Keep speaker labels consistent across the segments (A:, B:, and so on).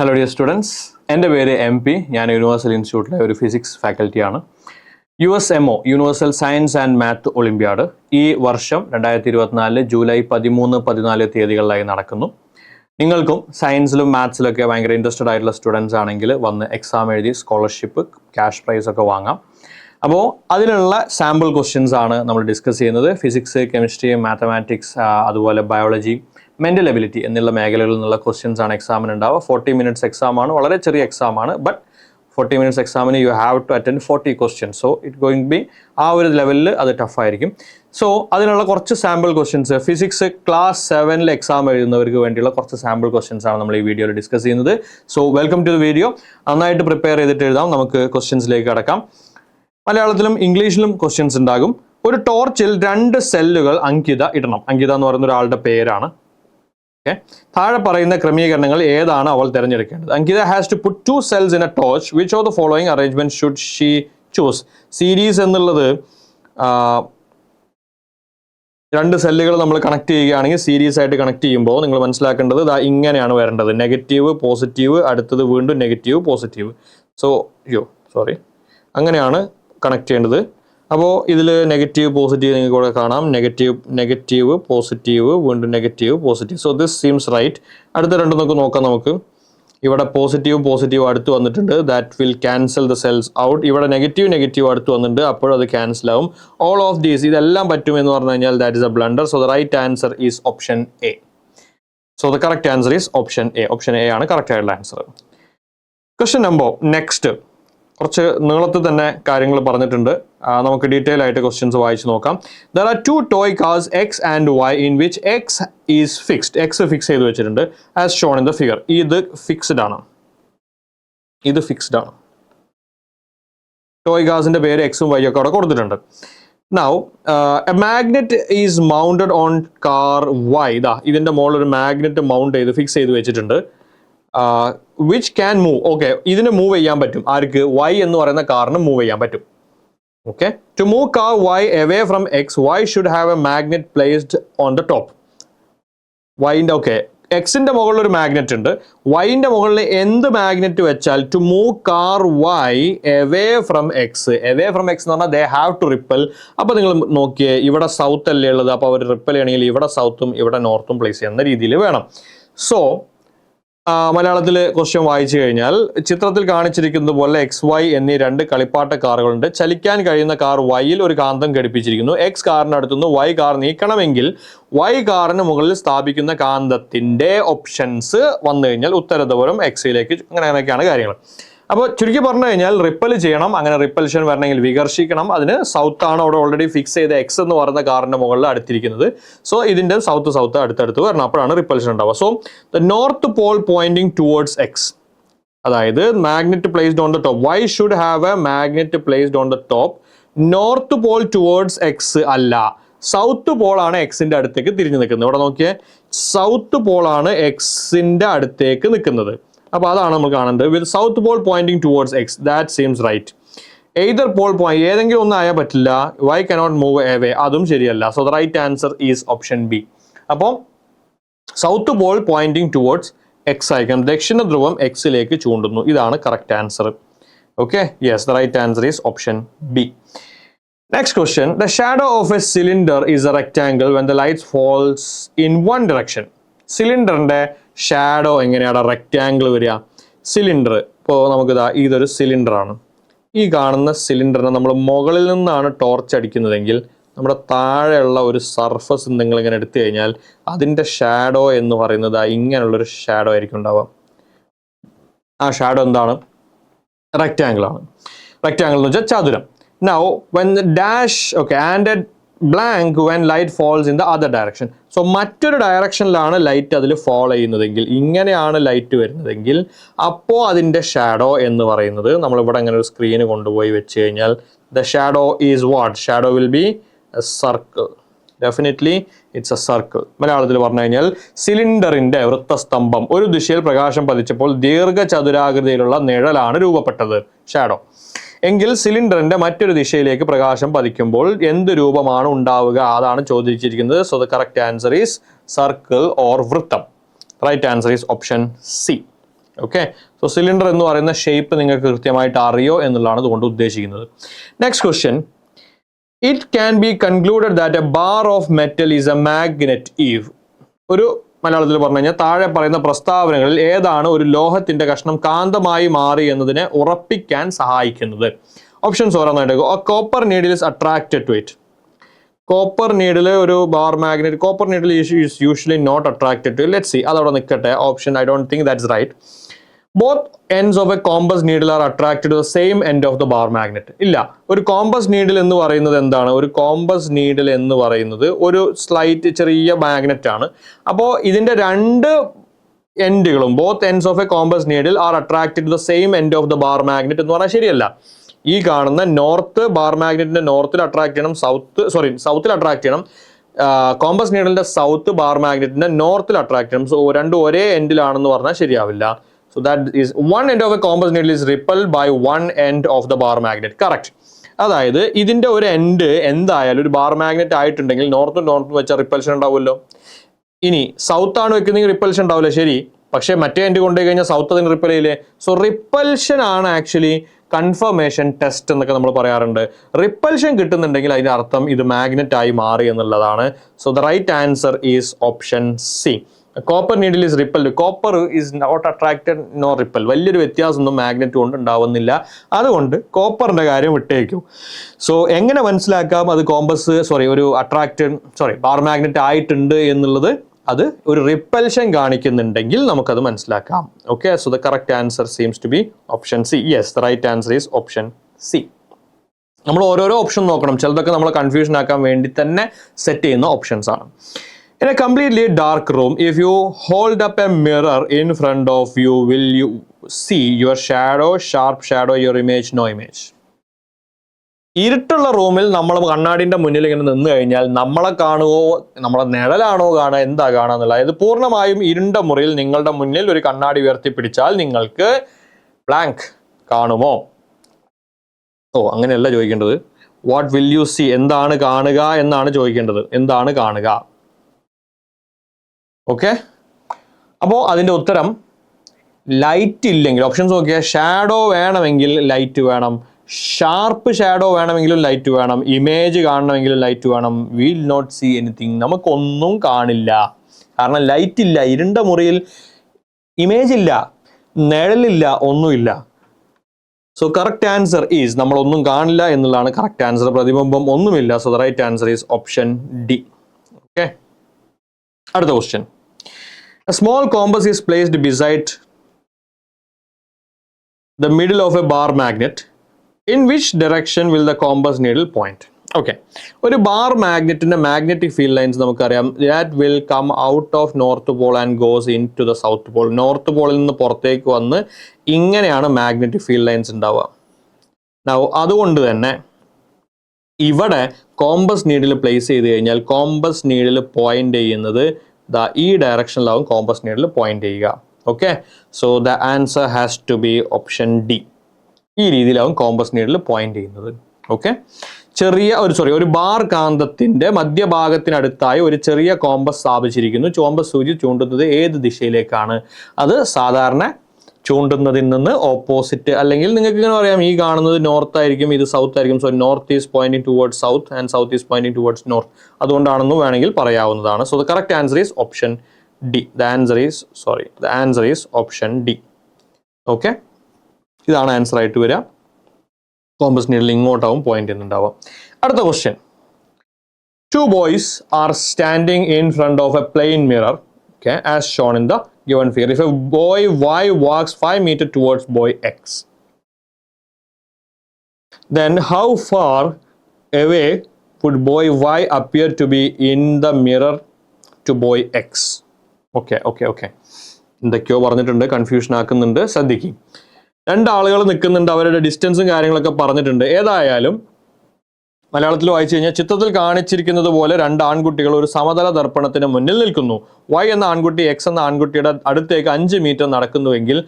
A: Hello dear students എന്റെ പേര് M P ഞാൻ യൂണിവേഴ്സൽ ഇൻസ്റ്റിറ്റ്യൂട്ടിലെ ഒരു physics ഫാക്കൽറ്റിയാണ് U S M O universal science and math olympiad ഈ വർഷം രണ്ടായിരത്തി ഇരുപത്തിനാലിൽ ജൂലൈ പതിമൂന്ന് പതിനാല് തീയതികളിലായി നടക്കുന്നു. നിങ്ങൾക്കും സയൻസിലും മാത്സിലൊക്കെ ഭയങ്കര ഇൻട്രസ്റ്റഡ് ആയിട്ടുള്ള സ്റ്റുഡൻസ് ആണെങ്കിൽ വന്ന് എക്സാം എഴുതി സ്കോളർഷിപ്പ് ക്യാഷ് പ്രൈസ് ഒക്കെ വാങ്ങാം. അപ്പോൾ അതിനുള്ള സാമ്പിൾ ക്വസ്റ്റ്യൻസ് ആണ് നമ്മൾ ഡിസ്കസ് ചെയ്യുന്നത്. ഫിസിക്സ് കെമിസ്ട്രി മാത്തമാറ്റിക്സ് അതുപോലെ ബയോളജി മെന്റൽ എബിലിറ്റി എന്നുള്ള മേഖലകളിൽ നിന്നുള്ള ക്വസ്റ്റ്യൻസ് ആണ് എക്സാമിന് ഉണ്ടാവുക. ഫോർട്ടി മിനിറ്റ്സ് എക്സാം ആണ്. വളരെ ചെറിയ എക്സാം ആണ്. ബട്ട് ഫോർട്ടി മിനിറ്റ്സ് എക്സാമിന് you have to attend forty questions so it going be ആ ഒരു ലെവലിൽ അത് ടഫായിരിക്കും സോ അതിനുള്ള കുറച്ച് സാമ്പിൾ ക്വസ്റ്റ്യൻസ് ഫിസിക്സ് ക്ലാസ് സെവനിൽ എക്സാം എഴുതുന്നവർക്ക് വേണ്ടിയുള്ള കുറച്ച് സാമ്പിൾ ക്വസ്റ്റ്യൻസ് ആണ് നമ്മൾ ഈ വീഡിയോയിൽ ഡിസ്കസ് ചെയ്യുന്നത്. So welcome to the video നന്നായിട്ട് പ്രിപ്പയർ ചെയ്തിട്ട് എഴുതാം. നമുക്ക് ക്വസ്റ്റ്യൻസിലേക്ക് കടക്കാം. മലയാളത്തിലും ഇംഗ്ലീഷിലും ക്വസ്റ്റ്യൻസ് ഉണ്ടാകും. ഒരു ടോർച്ചിൽ രണ്ട് സെല്ലുകൾ അങ്കിത ഇടണം. അങ്കിത എന്ന് പറയുന്ന ഒരാളുടെ പേരാണ്. ഓക്കെ. താഴെ പറയുന്ന ക്രമീകരണങ്ങൾ ഏതാണ് അവൾ തിരഞ്ഞെടുക്കേണ്ടത്? Ankita has to put two cells in a torch which of the following arrangement should she choose series എന്നുള്ളത് രണ്ട് സെല്ലുകൾ നമ്മൾ കണക്ട് ചെയ്യുകയാണെങ്കിൽ സീരീസ് ആയിട്ട് കണക്ട് ചെയ്യുമ്പോൾ നിങ്ങൾ മനസ്സിലാക്കേണ്ടത് ദാ ഇങ്ങനെയാണ് വരേണ്ടത്. നെഗറ്റീവ് പോസിറ്റീവ് അടുത്തത് വീണ്ടും നെഗറ്റീവ് പോസിറ്റീവ് സോ യോ സോറി അങ്ങനെയാണ് കണക്ട് ചെയ്യേണ്ടത്. അപ്പോൾ ഇതിൽ നെഗറ്റീവ് പോസിറ്റീവ് നിങ്ങൾക്ക് ഇവിടെ കാണാം. നെഗറ്റീവ് നെഗറ്റീവ് പോസിറ്റീവ് വീണ്ടും negative positive so this seems right അടുത്ത രണ്ട് നമുക്ക് നോക്കാം നമുക്ക്. ഇവിടെ പോസിറ്റീവ് പോസിറ്റീവ് അടുത്ത് വന്നിട്ടുണ്ട്. That will cancel the cells out ഇവിടെ നെഗറ്റീവ് നെഗറ്റീവ് അടുത്ത് വന്നിട്ടുണ്ട്. അപ്പോഴും അത് ക്യാൻസൽ ആവും. ഓൾ ഓഫ് ദീസ് ഇതെല്ലാം പറ്റുമെന്ന് പറഞ്ഞു കഴിഞ്ഞാൽ that is a blunder so the right answer is option A so the correct answer is option A option A ആണ് കറക്റ്റ് ആയിട്ടുള്ള ആൻസർ ക്വസ്റ്റ്യൻ നമ്പർ നെക്സ്റ്റ് കുറച്ച് നീളത്തിൽ തന്നെ കാര്യങ്ങൾ പറഞ്ഞിട്ടുണ്ട്. നമുക്ക് ഡീറ്റെയിൽ ആയിട്ട് ക്വസ്റ്റ്യൻസ് വായിച്ച് നോക്കാം. There are two toy cars X and Y in which X is fixed X fix ചെയ്ത് വെച്ചിട്ടുണ്ട് as shown in the figure ഇത് ഫിക്സ്ഡ് ആണ്. ഇത് ഫിക്സ്ഡ് ആണ്. ടോയ് കാസിന്റെ പേര് എക്സും വൈ ഒക്കെ അവിടെ കൊടുത്തിട്ടുണ്ട്. Now a magnet is mounted on car Y ദാ ഇതിന്റെ മുകളിൽ ഒരു മാഗ്നറ്റ് മൗണ്ട് ചെയ്ത് ഫിക്സ് ചെയ്ത് വെച്ചിട്ടുണ്ട്. വിച്ച് ക്യാൻ മൂവ് ഓക്കെ ഇതിന് മൂവ് ചെയ്യാൻ പറ്റും. ആർക്ക്? വൈ എന്ന് പറയുന്ന കാറിന് മൂവ് ചെയ്യാൻ പറ്റും. Okay to move car Y away from X Y should have a magnet placed on the top വൈന്റെ okay എക്സിന്റെ മുകളിൽ ഒരു മാഗ്നറ്റ് ഉണ്ട്. വൈന്റെ മുകളിൽ എന്ത് മാഗ്നറ്റ് വെച്ചാൽ to move car Y away from X away from X എന്ന് പറഞ്ഞാൽ ദേ ഹാവ് ടു റിപ്പൽ അപ്പോൾ നിങ്ങൾ നോക്കിയേ ഇവിടെ സൗത്ത് അല്ലേ ഉള്ളത്? അപ്പോൾ അവർ റിപ്പൽ ചെയ്യണമെങ്കിൽ ഇവിടെ സൗത്തും ഇവിടെ നോർത്തും പ്ലേസ് ചെയ്യുന്ന രീതിയിൽ വേണം. സോ മലയാളത്തിൽ ക്വസ്റ്റ്യൻ വായിച്ചു കഴിഞ്ഞാൽ ചിത്രത്തിൽ കാണിച്ചിരിക്കുന്നത് പോലെ എക്സ് വൈ എന്നീ രണ്ട് കളിപ്പാട്ട കാറുകളുണ്ട്. ചലിക്കാൻ കഴിയുന്ന കാർ വൈയിൽ ഒരു കാന്തം ഘടിപ്പിച്ചിരിക്കുന്നു. എക്സ് കാറിനടുത്തുനിന്ന് വൈ കാർ നീക്കണമെങ്കിൽ വൈ കാറിന് മുകളിൽ സ്ഥാപിക്കുന്ന കാന്തത്തിന്റെ ഓപ്ഷൻസ് വന്നു കഴിഞ്ഞാൽ ഉത്തരദൂരം എക്സിലേക്ക് അങ്ങനെ അങ്ങനെയൊക്കെയാണ് കാര്യങ്ങൾ. അപ്പോൾ ചുരുക്കി പറഞ്ഞു കഴിഞ്ഞാൽ റിപ്പൽ ചെയ്യണം അങ്ങനെ റിപ്പൽഷൻ വരണമെങ്കിൽ വികർഷിക്കണം. അതിന് സൗത്ത് ആണ് അവിടെ ഓൾറെഡി ഫിക്സ് ചെയ്ത എക്സ് എന്ന് പറയുന്ന കാറിന്റെ മുകളിൽ അടുത്തിരിക്കുന്നത്. സോ ഇതിന്റെ സൗത്ത് സൗത്ത് അടുത്തടുത്ത് വരണം. അപ്പോഴാണ് റിപ്പൽഷൻ ഉണ്ടാവുക. So the north pole pointing towards X അതായത് magnet placed on the top Y should have a magnet placed on the top north pole towards X അല്ല. സൗത്ത് പോൾ ആണ് എക്സിന്റെ അടുത്തേക്ക് തിരിഞ്ഞു നിൽക്കുന്നത്. ഇവിടെ നോക്കിയേ. സൗത്ത് പോൾ ആണ് എക്സിന്റെ അടുത്തേക്ക് നിൽക്കുന്നത്. അപ്പൊ അതാണ് നമ്മൾ കാണുന്നത്. With south pole pointing towards X that seems right either pole point ഏതെങ്കിലും ഒന്നും ആയാൽ പറ്റില്ല. വൈ കനോട്ട് മൂവ് എവേ അതും ശരിയല്ല. So the right answer is option B അപ്പോൾ south pole pointing towards X ആയിരിക്കണം. ദക്ഷിണ ധ്രുവം എക്സിലേക്ക് ചൂണ്ടുന്നു. ഇതാണ് correct answer okay yes the right answer is option B next question the shadow of a cylinder is a rectangle when the lights falls in one direction സിലിണ്ടറിന്റെ shadow എങ്ങനെയാണ് rectangle വരിക? Cylinder ഇപ്പോൾ നമുക്കിതാ ഇതൊരു സിലിണ്ടറാണ് ഈ കാണുന്ന സിലിണ്ടറിനെ നമ്മൾ മുകളിൽ നിന്നാണ് ടോർച്ച് അടിക്കുന്നതെങ്കിൽ നമ്മുടെ താഴെയുള്ള ഒരു സർഫസ് നിങ്ങൾ ഇങ്ങനെ എടുത്തു കഴിഞ്ഞാൽ അതിന്റെ ഷാഡോ എന്ന് പറയുന്നത് ഇങ്ങനെയുള്ളൊരു ഷാഡോ ആയിരിക്കും ഉണ്ടാവുക. ആ ഷാഡോ എന്താണ്? റെക്റ്റാങ്കിൾ ആണ്. റെക്റ്റാങ്കിൾ എന്ന് വെച്ചാൽ ചതുരം. Now when dash okay and blank when light falls in the other direction so മറ്റൊരു ഡയറക്ഷനിലാണ് ലൈറ്റ് അതിൽ ഫോൾ ചെയ്യുന്നതെങ്കിൽ ഇങ്ങനെയാണ് ലൈറ്റ് വരുന്നതെങ്കിൽ അപ്പോൾ അതിന്റെ ഷാഡോ എന്ന് പറയുന്നത് നമ്മളിവിടെ അങ്ങനെ ഒരു സ്ക്രീന് കൊണ്ടുപോയി വെച്ച് കഴിഞ്ഞാൽ the shadow is what shadow will be circle definitely it's a circle മലയാളത്തിൽ പറഞ്ഞു കഴിഞ്ഞാൽ സിലിണ്ടറിന്റെ വൃത്തസ്തംഭം ഒരു ദിശയിൽ പ്രകാശം പതിച്ചപ്പോൾ ദീർഘചതുരാകൃതിയിലുള്ള നിഴലാണ് രൂപപ്പെട്ടത്. ഷാഡോ എങ്കിൽ സിലിണ്ടറിന്റെ മറ്റൊരു ദിശയിലേക്ക് പ്രകാശം പതിക്കുമ്പോൾ എന്ത് രൂപമാണ് ഉണ്ടാവുക? അതാണ് ചോദിച്ചിരിക്കുന്നത്. So the correct answer is circle or വൃത്തം. Right answer is option C okay so cylinder എന്ന് പറയുന്ന ഷേപ്പ് നിങ്ങൾക്ക് കൃത്യമായിട്ട് അറിയോ എന്നുള്ളതാണ് ഇതുകൊണ്ട് ഉദ്ദേശിക്കുന്നത്. Next question it can be concluded that a bar of metal is a magnet eve ഒരു മലയാളത്തിൽ പറഞ്ഞു കഴിഞ്ഞാൽ താഴെ പറയുന്ന പ്രസ്താവനകളിൽ ഏതാണ് ഒരു ലോഹത്തിന്റെ കഷ്ണം കാന്തമായി മാറി എന്നതിനെ ഉറപ്പിക്കാൻ സഹായിക്കുന്നത്. ഓപ്ഷൻസ് ഓരോന്നായിട്ട് copper needle is attracted to it copper needle ഒരു bar magnet copper needle is usually not attracted to let see അതവിടെ നിൽക്കട്ടെ. Option I don't think that's right both ends of a compass needle are attracted to same end of the bar magnet ഇല്ല ഒരു compass needle എന്ന് പറയുന്നത് എന്താണ്? ഒരു compass needle എന്ന് പറയുന്നത് ഒരു സ്ലൈറ്റ് ചെറിയ മാഗ്നറ്റ് ആണ്. അപ്പോൾ ഇതിന്റെ രണ്ട് എൻഡുകളും both ends of a compass needle are attracted to the same end of the bar magnet എന്ന് പറഞ്ഞാൽ ശരിയല്ല. ഈ കാണുന്ന നോർത്ത് ബാർ മാഗ്നറ്റിന്റെ നോർത്തിൽ അട്രാക്ട് ചെയ്യണം സൗത്ത് സോറി സൗത്തിൽ അട്രാക്ട് ചെയ്യണം. കോമ്പസ് നീഡലിന്റെ സൗത്ത് ബാർ മാഗ്നറ്റിന്റെ നോർത്തിൽ അട്രാക്ട് ചെയ്യണം. സോ രണ്ടും ഒരേ എൻഡിലാണെന്ന് പറഞ്ഞാൽ ശരിയാവില്ല. So that is one end of a compass needle is repelled by one end of the bar magnet. Correct. അതായത് ഇതിന്റെ ഒരു എൻഡ് എന്തായാലും ഒരു ബാർ മാഗ്നറ്റ് ആയിട്ടുണ്ടെങ്കിൽ നോർത്തും നോർത്തും വെച്ചാൽ റിപ്പൽഷൻ ഉണ്ടാവുമല്ലോ. ഇനി സൗത്ത് ആണ് വെക്കുന്നെങ്കിൽ റിപ്പൽഷൻ ഉണ്ടാവില്ല. ശരി. പക്ഷേ മറ്റേ എൻഡ് കൊണ്ടുപോയി കഴിഞ്ഞാൽ സൗത്ത് അതിന് റിപ്പൽ ചെയ്യില്ലേ? സോ റിപ്പൽഷൻ ആണ് ആക്ച്വലി കൺഫർമേഷൻ ടെസ്റ്റ് എന്നൊക്കെ നമ്മൾ പറയാറുണ്ട്. റിപ്പൽഷൻ കിട്ടുന്നുണ്ടെങ്കിൽ അതിന്റെ അർത്ഥം ഇത് മാഗ്നറ്റ് ആയി മാറി എന്നുള്ളതാണ്. So the right answer is option C copper needle is repel copper is not attracted no repel വലിയൊരു വ്യത്യാസമൊന്നും മാഗ്നറ്റ് കൊണ്ട് ഉണ്ടാവുന്നില്ല. അതുകൊണ്ട് കോപ്പറിന്റെ കാര്യം വിട്ടേക്കും. സോ എങ്ങനെ മനസ്സിലാക്കാം അത് കോമ്പസ് സോറി ഒരു അട്രാക്റ്റഡ് സോറി ബാർ മാഗ്നറ്റ് ആയിട്ടുണ്ട് എന്നുള്ളത്? അത് ഒരു റിപ്പൽഷൻ കാണിക്കുന്നുണ്ടെങ്കിൽ നമുക്കത് മനസ്സിലാക്കാം. Okay so the correct answer seems to be option C yes the right answer is option C നമ്മൾ ഓരോരോ ഓപ്ഷൻ നോക്കണം. ചിലതൊക്കെ നമ്മൾ കൺഫ്യൂഷൻ ആക്കാൻ വേണ്ടി തന്നെ സെറ്റ് ചെയ്യുന്ന ഓപ്ഷൻസ് ആണ്. In a completely dark room, if you hold up a mirror in front of you, will you see your shadow, sharp shadow, your image, no image? ഇരുട്ടുള്ള റൂമിൽ നമ്മൾ കണ്ണാടിന്റെ മുന്നിൽ ഇങ്ങനെ നിന്ന് കഴിഞ്ഞാൽ നമ്മളെ കാണുകയോ നമ്മളെ നിഴലാണോ കാണുക എന്താ കാണുക എന്നുള്ളത്. അതായത് പൂർണമായും ഇരുണ്ട മുറിയിൽ നിങ്ങളുടെ മുന്നിൽ ഒരു കണ്ണാടി ഉയർത്തി പിടിച്ചാൽ നിങ്ങൾക്ക് ബ്ലാങ്ക് കാണുമോ? ഓ അങ്ങനെയല്ല ചോദിക്കേണ്ടത്. വാട്ട് വിൽ യു സി എന്താണ് കാണുക എന്നാണ് ചോദിക്കേണ്ടത്. എന്താണ് കാണുക? ഓക്കെ അപ്പോൾ അതിന്റെ ഉത്തരം ലൈറ്റ് ഇല്ലെങ്കിൽ ഓപ്ഷൻസ് നോക്കിയാൽ ഷാഡോ വേണമെങ്കിൽ ലൈറ്റ് വേണം. ഷാർപ്പ് ഷാഡോ വേണമെങ്കിലും ലൈറ്റ് വേണം. ഇമേജ് കാണണമെങ്കിലും ലൈറ്റ് വേണം. വിൽ നോട്ട് സീ എനിത്തിങ് നമുക്കൊന്നും കാണില്ല. കാരണം ലൈറ്റ് ഇല്ല. ഇരുണ്ട മുറിയിൽ ഇമേജ് ഇല്ല. നിഴലില്ല ഒന്നുമില്ല. സോ കറക്റ്റ് ആൻസർ ഈസ് നമ്മളൊന്നും കാണില്ല എന്നുള്ളതാണ് കറക്റ്റ് ആൻസർ പ്രതിബിംബം ഒന്നുമില്ല. So the right answer is option D okay അടുത്ത question small compass is placed beside the middle of a bar magnet in which direction will the compass needle point? Okay ഒരു bar മാഗ്നറ്റിന്റെ magnetic field lines നമുക്കറിയാം. That will come out of north pole and goes into the south pole north പോളിൽ നിന്ന് പുറത്തേക്ക് വന്ന് ഇങ്ങനെയാണ് magnetic field lines ഉണ്ടാവുക. അതുകൊണ്ട് തന്നെ ഇവിടെ കോമ്പസ് നീഡിൽ പ്ലേസ് ചെയ്ത് കഴിഞ്ഞാൽ കോമ്പസ് നീഡിൽ പോയിന്റ് ചെയ്യുന്നത് ദാ ഈ ഡയറക്ഷനിലാവും കോമ്പസ് നീഡിൽ പോയിന്റ് ചെയ്യുക. Okay so the answer has to be option D ഈ രീതിയിലാവും കോമ്പസ് നീഡിൽ പോയിന്റ് ചെയ്യുന്നത്. ഓക്കെ ചെറിയ ഒരു സോറി ഒരു ബാർ കാന്തത്തിന്റെ മധ്യഭാഗത്തിനടുത്തായി ഒരു ചെറിയ കോമ്പസ് സ്ഥാപിച്ചിരിക്കുന്നു. ചോമ്പസ് സൂചി ചൂണ്ടുന്നത് ഏത് ദിശയിലേക്കാണ്? അത് സാധാരണ ചൂണ്ടുന്നതിൽ നിന്ന് ഓപ്പോസിറ്റ് അല്ലെങ്കിൽ നിങ്ങൾക്ക് ഇങ്ങനെ പറയാം ഈ കാണുന്നത് നോർത്ത് ആയിരിക്കും ഇത് സൗത്ത് ആയിരിക്കും. So north is pointing towards south and south is pointing towards north അതുകൊണ്ടാണെന്ന് വേണമെങ്കിൽ പറയാവുന്നതാണ്. So the correct answer is option D the answer is sorry the answer is option D okay ഇതാണ് answer ആയിട്ട് വരിക. Compass needle ഇങ്ങോട്ടാവും point ഉണ്ടാവാം അടുത്ത question two boys are standing in front of a plane mirror okay as shown in the given figure if a boy y walks 5 meter towards boy x then how far away would boy y appear to be in the mirror to boy x okay okay okay എന്തൊക്കെയോ പറഞ്ഞിട്ടുണ്ട് confusion ആക്കുന്നുണ്ട് ശ്രദ്ധിക്കും രണ്ടാളുകൾ നിൽക്കുന്നുണ്ട് അവരുടെ ഡിസ്റ്റൻസും കാര്യങ്ങളൊക്കെ പറഞ്ഞിട്ടുണ്ട് ഏതായാലും മലയാളത്തിൽ വായിച്ചു കഴിഞ്ഞാൽ ചിത്രത്തിൽ കാണിച്ചിരിക്കുന്നത് പോലെ രണ്ട് ആൺകുട്ടികൾ ഒരു സമതല ദർപ്പണത്തിന് മുന്നിൽ നിൽക്കുന്നു. വൈ എന്ന ആൺകുട്ടി എക്സ് എന്ന ആൺകുട്ടിയുടെ അടുത്തേക്ക് അഞ്ച് മീറ്റർ നടക്കുന്നുവെങ്കിൽ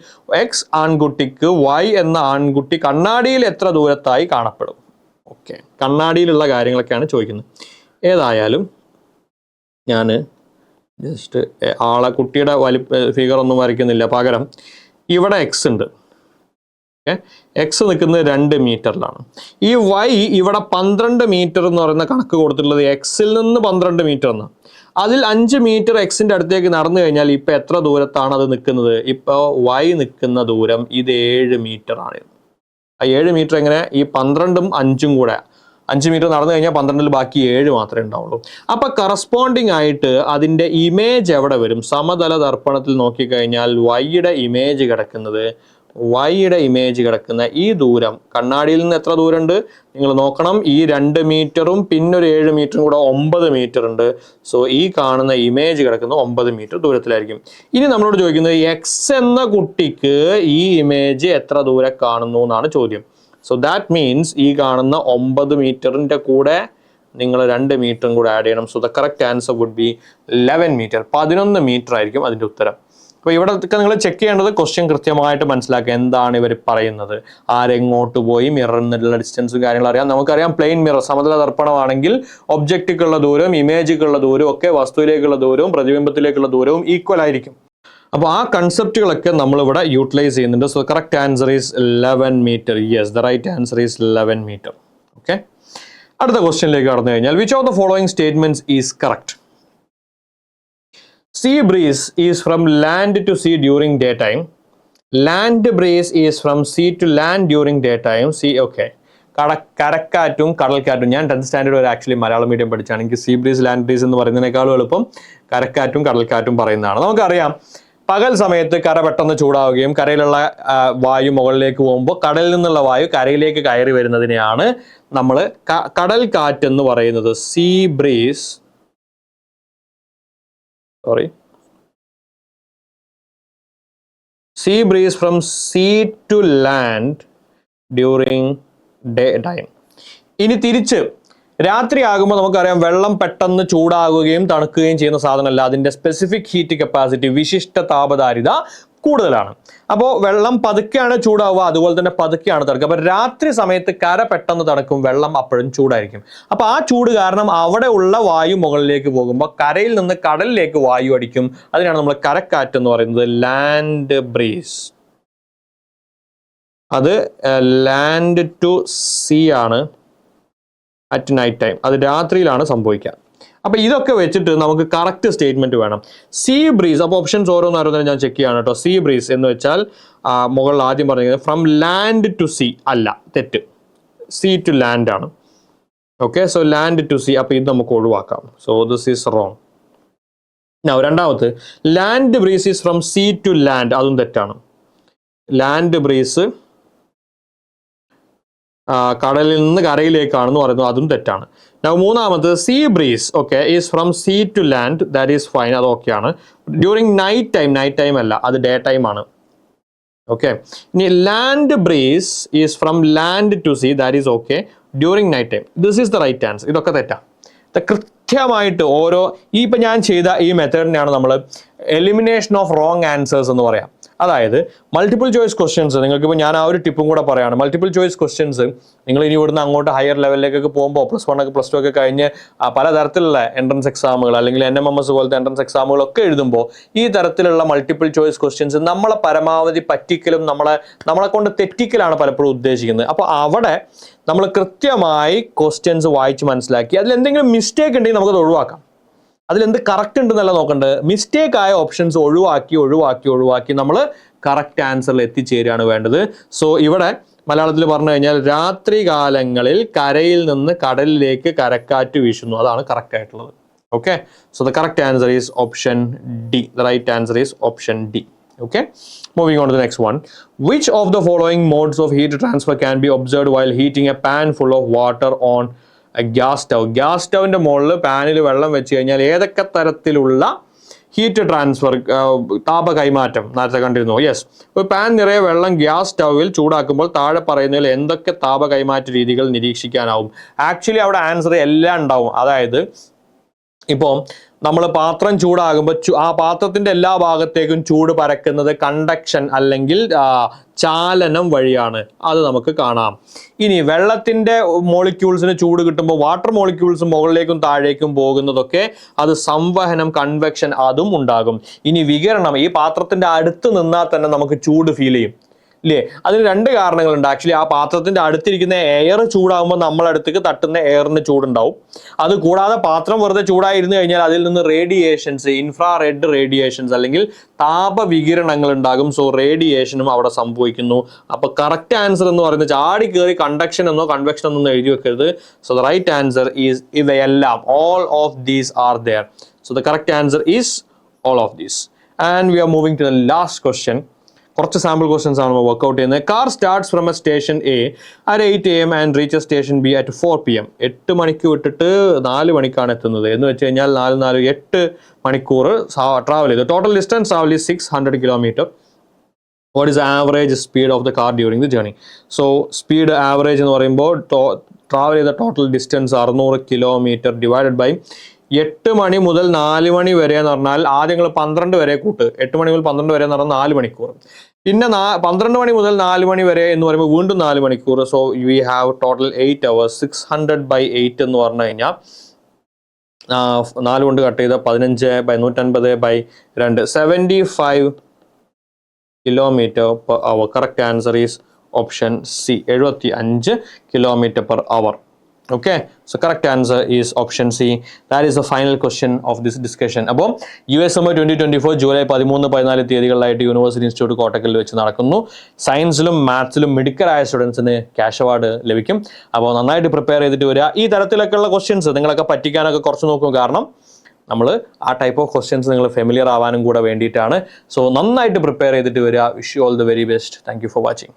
A: എക്സ് ആൺകുട്ടിക്ക് വൈ എന്ന ആൺകുട്ടി കണ്ണാടിയിൽ എത്ര ദൂരത്തായി കാണപ്പെടും? ഓക്കെ കണ്ണാടിയിലുള്ള കാര്യങ്ങളൊക്കെയാണ് ചോദിക്കുന്നത്. ഏതായാലും ഞാൻ ജസ്റ്റ് ആളെ കുട്ടിയുടെ വലിപ്പ ഫിഗർ ഒന്നും വരയ്ക്കുന്നില്ല. പകരം ഇവിടെ എക്സ് ഉണ്ട്. എക്സ് നിൽക്കുന്നത് രണ്ട് മീറ്ററിലാണ്. ഈ വൈ ഇവിടെ പന്ത്രണ്ട് മീറ്റർ എന്ന് പറയുന്ന കണക്ക് കൊടുത്തിട്ടുള്ളത് എക്സിൽ നിന്ന് പന്ത്രണ്ട് മീറ്റർ എന്ന്. അതിൽ അഞ്ച് മീറ്റർ എക്സിന്റെ അടുത്തേക്ക് നടന്നു കഴിഞ്ഞാൽ ഇപ്പോൾ എത്ര ദൂരത്താണ് അത് നിൽക്കുന്നത്? ഇപ്പൊ വൈ നിൽക്കുന്ന ദൂരം ഇത് ഏഴ് ആണ്. ആ ഏഴ് മീറ്റർ എങ്ങനെ? ഈ പന്ത്രണ്ടും അഞ്ചും കൂടെ. അഞ്ച് മീറ്റർ നടന്നു കഴിഞ്ഞാൽ പന്ത്രണ്ടിൽ ബാക്കി ഏഴ് മാത്രമേ ഉണ്ടാവുള്ളൂ. അപ്പൊ കറസ്പോണ്ടിങ് ആയിട്ട് അതിന്റെ ഇമേജ് എവിടെ വരും? സമതല ദർപ്പണത്തിൽ നോക്കിക്കഴിഞ്ഞാൽ വൈയുടെ ഇമേജ് കിടക്കുന്നത് വൈയുടെ ഇമേജ് കിടക്കുന്ന ഈ ദൂരം കണ്ണാടിയിൽ നിന്ന് എത്ര ദൂരമുണ്ട്? നിങ്ങൾ നോക്കണം. ഈ രണ്ട് മീറ്ററും പിന്നെ ഒരു ഏഴ് മീറ്ററും കൂടെ ഒമ്പത് മീറ്റർ ഉണ്ട്. സോ ഈ കാണുന്ന ഇമേജ് കിടക്കുന്ന ഒമ്പത് മീറ്റർ ദൂരത്തിലായിരിക്കും. ഇനി നമ്മളോട് ചോദിക്കുന്നത് എക്സ് എന്ന കുട്ടിക്ക് ഈ ഇമേജ് എത്ര ദൂരെ കാണുന്നു എന്നാണ് ചോദ്യം. സോ ദാറ്റ് മീൻസ് ഈ കാണുന്ന ഒമ്പത് മീറ്ററിന്റെ കൂടെ നിങ്ങൾ രണ്ട് മീറ്ററും കൂടെ ആഡ് ചെയ്യണം. So the correct answer would be eleven metre പതിനൊന്ന് മീറ്റർ ആയിരിക്കും അതിന്റെ ഉത്തരം. അപ്പോൾ ഇവിടെ നിങ്ങൾ ചെക്ക് ചെയ്യേണ്ടത് ക്വസ്റ്റ്യൻ കൃത്യമായിട്ട് മനസ്സിലാക്കുക. എന്താണ് ഇവർ പറയുന്നത്? ആരെങ്ങോട്ട് പോയി? മിററിനുള്ള ഡിസ്റ്റൻസും കാര്യങ്ങളും അറിയാം. നമുക്കറിയാം പ്ലെയിൻ മിറർ സമതല ദർപ്പണമാണെങ്കിൽ ഒബ്ജക്റ്റിക്കുള്ള ദൂരവും ഇമേജുകളുള്ള ദൂരവും ഒക്കെ വസ്തുവിലേക്കുള്ള ദൂരവും പ്രതിബിംബത്തിലേക്കുള്ള ദൂരവും ഈക്വൽ ആയിരിക്കും. അപ്പോൾ ആ കൺസെപ്റ്റുകളൊക്കെ നമ്മളിവിടെ യൂട്ടിലൈസ് ചെയ്യുന്നുണ്ട്. So correct answer is eleven metre yes the right answer is eleven metre okay അടുത്ത ക്വസ്റ്റ്യനിലേക്ക് കടന്നു കഴിഞ്ഞാൽ which of the following statements is correct Sea breeze is from land to sea during daytime. Land breeze is from sea to land during daytime. Sea, okay. കട കരക്കാറ്റും കടൽക്കാറ്റും ഞാൻ tenth standard വരെ actually Malayalam medium പഠിച്ചാണ് എനിക്ക് see breeze land breeze എന്ന് പറയുന്നതിനേക്കാളും എളുപ്പം കരക്കാറ്റും കടൽക്കാറ്റും പറയുന്നതാണ് നമുക്കറിയാം പകൽ സമയത്ത് കര പെട്ടെന്ന് ചൂടാവുകയും കരയിലുള്ള വായു മുകളിലേക്ക് പോകുമ്പോൾ കടലിൽ നിന്നുള്ള വായു കരയിലേക്ക് കയറി വരുന്നതിനെയാണ് നമ്മൾ കടൽ കാറ്റ് എന്ന് പറയുന്നത് sea breeze sorry. Sea breeze from sea to land during day time ഇനി തിരിച്ച് രാത്രി ആകുമ്പോൾ നമുക്കറിയാം വെള്ളം പെട്ടെന്ന് ചൂടാകുകയും തണുക്കുകയും ചെയ്യുന്ന സാധനമല്ല. അതിന്റെ സ്പെസിഫിക് ഹീറ്റ് കപ്പാസിറ്റി വിശിഷ്ട താപധാരിത കൂടുതലാണ്. അപ്പോൾ വെള്ളം പതുക്കെയാണ് ചൂടാവുക അതുപോലെ തന്നെ പതുക്കെയാണ് തണുക്കുക. അപ്പോൾ രാത്രി സമയത്ത് കര പെട്ടെന്ന് തണുക്കും വെള്ളം അപ്പോഴും ചൂടായിരിക്കും. അപ്പോൾ ആ ചൂട് കാരണം അവിടെ ഉള്ള വായു മുകളിലേക്ക് പോകുമ്പോൾ കരയിൽ നിന്ന് കടലിലേക്ക് വായു അടിക്കും. അതിനാണ് നമ്മൾ കരക്കാറ്റ് എന്ന് പറയുന്നത് ലാൻഡ് ബ്രീസ് അത് ലാൻഡ് ടു സീ ആണ് അറ്റ് നൈറ്റ് ടൈം അത് രാത്രിയിലാണ് സംഭവിക്കുക. അപ്പൊ ഇതൊക്കെ വെച്ചിട്ട് നമുക്ക് കറക്റ്റ് സ്റ്റേറ്റ്മെന്റ് വേണം. സീ ബ്രീസ് അപ്പോൾ ഓപ്ഷൻസ് ഓരോന്നായിരുന്നു ഞാൻ ചെക്ക് ചെയ്യാണ് കേട്ടോ സീ ബ്രീസ് എന്ന് വെച്ചാൽ മുകളിൽ ആദ്യം പറഞ്ഞത് ഫ്രം ലാൻഡ് ടു സീ അല്ല തെറ്റ്. സീ ടു ലാൻഡ് ആണ്. Okay so land to sea അപ്പോൾ ഇത് നമുക്ക് ഒഴിവാക്കാം. So this is wrong now രണ്ടാമത് land breeze is from sea to land അതും തെറ്റാണ്. ലാൻഡ് ബ്രീസ് കടലിൽ നിന്ന് കരയിലേക്കാണെന്ന് പറയുന്നു അതും തെറ്റാണ്. Now, മൂന്നാമത് sea breeze okay is from sea to land that is fine അത് ഓക്കെയാണ് during night time night time അല്ല അത് ഡേ ടൈം ആണ്. ഓക്കെ ഇനി land breeze is from land to sea that is okay during night time this is the right answer ഇതൊക്കെ തെറ്റാ. കൃത്യമായിട്ട് ഓരോ ഈ ഇപ്പം ഞാൻ ചെയ്ത ഈ മെത്തേഡിനെയാണ് നമ്മൾ എലിമിനേഷൻ ഓഫ് റോങ് ആൻസേഴ്സ് എന്ന് പറയാം. അതായത് മൾട്ടിപ്പിൾ ചോയ്സ് ക്വസ്റ്റ്യൻസ് നിങ്ങൾക്ക് ഇപ്പോൾ ഞാൻ ആ ഒരു ടിപ്പും കൂടെ പറയാണ്. മൾട്ടിപ്പിൾ ചോയ്സ് ക്വസ്റ്റ്യൻസ് നിങ്ങൾ ഇനി ഇവിടുന്ന് അങ്ങോട്ട് ഹയർ ലെവലിലേക്കൊക്കെ പോകുമ്പോൾ പ്ലസ് വൺ ഒക്കെ പ്ലസ് ടു ഒക്കെ കഴിഞ്ഞ് പലതരത്തിലുള്ള എൻട്രൻസ് എക്സാമുകൾ അല്ലെങ്കിൽ എൻ എം എം എസ് പോലത്തെ എൻട്രൻസ് എക്സാമുകളൊക്കെ എഴുതുമ്പോൾ ഈ തരത്തിലുള്ള മൾട്ടിപ്പിൾ ചോയ്സ് ക്വസ്റ്റ്യൻസ് നമ്മളെ പരമാവധി പറ്റിക്കലും നമ്മളെ നമ്മളെ കൊണ്ട് തെറ്റിക്കലാണ് പലപ്പോഴും ഉദ്ദേശിക്കുന്നത്. അപ്പോൾ അവിടെ നമ്മൾ കൃത്യമായി ക്വസ്റ്റ്യൻസ് വായിച്ച് മനസ്സിലാക്കി. അതിൽ എന്തെങ്കിലും മിസ്റ്റേക്ക് ഉണ്ടെങ്കിൽ നമുക്കത് ഒഴിവാക്കാം. അതിലെന്ത് കറക്റ്റ് ഉണ്ടെന്നല്ല നോക്കേണ്ടത് മിസ്റ്റേക്ക് ആയ ഓപ്ഷൻസ് ഒഴിവാക്കി ഒഴിവാക്കി ഒഴിവാക്കി നമ്മൾ കറക്റ്റ് ആൻസറിൽ എത്തിച്ചേരുകയാണ് വേണ്ടത്. സോ ഇവിടെ മലയാളത്തിൽ പറഞ്ഞു കഴിഞ്ഞാൽ രാത്രി കാലങ്ങളിൽ കരയിൽ നിന്ന് കടലിലേക്ക് കരക്കാറ്റ് വീശുന്നു. അതാണ് കറക്റ്റ് ആയിട്ടുള്ളത്. Okay so the correct answer is option D the right answer is option D okay moving on the next one which of the following modes of heat transfer can be observe while heating a pan full of water water on stove gas സ്റ്റൗവിന്റെ മുകളിൽ പാനിൽ വെള്ളം വെച്ച് കഴിഞ്ഞാൽ ഏതൊക്കെ തരത്തിലുള്ള heat transfer താപ കൈമാറ്റം നേരത്തെ കണ്ടിരുന്നു. യെസ് ഒരു പാൻ നിറയെ വെള്ളം ഗ്യാസ് സ്റ്റൗവിൽ ചൂടാക്കുമ്പോൾ താഴെ പറയുന്നതിൽ എന്തൊക്കെ താപ കൈമാറ്റ രീതികൾ നിരീക്ഷിക്കാനാവും. ആക്ച്വലി അവിടെ ആൻസർ എല്ലാം ഉണ്ടാവും. അതായത് ഇപ്പോൾ നമ്മൾ പാത്രം ചൂടാകുമ്പോൾ ആ പാത്രത്തിന്റെ എല്ലാ ഭാഗത്തേക്കും ചൂട് പരക്കുന്നത് കണ്ടക്ഷൻ അല്ലെങ്കിൽ ചാലനം വഴിയാണ്. അത് നമുക്ക് കാണാം. ഇനി വെള്ളത്തിന്റെ മോളിക്യൂൾസിന് ചൂട് കിട്ടുമ്പോൾ വാട്ടർ മോളിക്യൂൾസ് മുകളിലേക്കും താഴേക്കും പോകുന്നതൊക്കെ അത് സംവഹനം കൺവെക്ഷൻ അതും ഉണ്ടാകും. ഇനി വികരണം ഈ പാത്രത്തിന്റെ അടുത്ത് നിന്നാൽ തന്നെ നമുക്ക് ചൂട് ഫീൽ ചെയ്യും. ഇല്ലേ അതിന് രണ്ട് കാരണങ്ങളുണ്ട്. ആക്ച്വലി ആ പാത്രത്തിന്റെ അടുത്തിരിക്കുന്ന എയർ ചൂടാകുമ്പോൾ നമ്മളടുത്തേക്ക് തട്ടുന്ന എയറിന് ചൂടുണ്ടാവും. അത് കൂടാതെ പാത്രം വെറുതെ ചൂടായിരുന്നു കഴിഞ്ഞാൽ അതിൽ നിന്ന് റേഡിയേഷൻസ് ഇൻഫ്രാ റെഡ് റേഡിയേഷൻസ് അല്ലെങ്കിൽ താപവികിരണങ്ങൾ ഉണ്ടാകും. സോ റേഡിയേഷനും അവിടെ സംഭവിക്കുന്നു. അപ്പൊ കറക്റ്റ് ആൻസർ എന്ന് പറയുന്നത് ചാടി കയറി കണ്ടക്ഷൻ എന്നോ കൺവെക്ഷൻ എന്നോ എഴുതി വെക്കരുത്. So the right answer is ഇവയെല്ലാം all of these are there so the correct answer is all of these and we are moving to the last question കുറച്ച് സാമ്പിൾ ക്വസ്റ്റ്യൻസ് ആണ് നമ്മൾ വർക്ക്ഔട്ട് ചെയ്യുന്നത്. Car starts from a station A at eight A M and reach station B at four P M എട്ട് മണിക്ക് വിട്ടിട്ട് നാല് മണിക്കാണ് എത്തുന്നത്. എന്ന് വെച്ച് കഴിഞ്ഞാൽ നാല് നാല് എട്ട് മണിക്കൂർ ട്രാവൽ ചെയ്തു. Total distance travel is six hundred kilometre what is average speed of the car during the journey so speed average എന്ന് പറയുമ്പോൾ ട്രാവൽ ചെയ്ത ടോട്ടൽ ഡിസ്റ്റൻസ് അറുന്നൂറ് കിലോമീറ്റർ ഡിവൈഡഡ് ബൈ എട്ട് മണി മുതൽ നാല് മണി വരെ എന്ന് പറഞ്ഞാൽ ആദ്യം നിങ്ങൾ പന്ത്രണ്ട് വരെ കൂട്ട്. എട്ട് മണി മുതൽ പന്ത്രണ്ട് വരെ എന്ന് പറഞ്ഞാൽ നാല് മണിക്കൂർ. പിന്നെ നാ പന്ത്രണ്ട് മണി മുതൽ നാല് മണി വരെ എന്ന് പറയുമ്പോൾ വീണ്ടും നാല് മണിക്കൂർ. So we have total eight hours six hundred by eight എന്ന് പറഞ്ഞു കഴിഞ്ഞാൽ നാല് കൊണ്ട് കട്ട് ചെയ്ത പതിനഞ്ച് ബൈ നൂറ്റൻപത് ബൈ രണ്ട്. Seventy five kilometre per hour correct answer is option C എഴുപത്തി അഞ്ച് kilometre per hour okay so correct answer is option C that is the final question of this discussion അപ്പോൾ U S M twenty twenty four July പതിമൂന്ന് പതിനാല് തീയതികളിലായിട്ട് university institute കോട്ടക്കലിൽ വെച്ച് നടക്കുന്നു. സയൻസിലും മാത്സിലും മിടുക്കരായ സ്റ്റുഡൻസിന് cash award ലഭിക്കും. അപ്പോൾ നന്നായിട്ട് പ്രിപ്പയർ ചെയ്തിട്ട് വരിക. ഈ തരത്തിലൊക്കെയുള്ള ക്വസ്റ്റ്യൻസ് നിങ്ങളൊക്കെ പറ്റിക്കാനൊക്കെ കുറച്ച് നോക്കും. കാരണം നമ്മൾ ആ ടൈപ്പ് ഓഫ് ക്വസ്റ്റ്യൻസ് നിങ്ങൾ ഫെമിലിയർ ആവാനും കൂടെ വേണ്ടിയിട്ടാണ്. സോ നന്നായിട്ട് പ്രിപ്പയർ ചെയ്തിട്ട് വരിക. Wish you all the very best thank for watching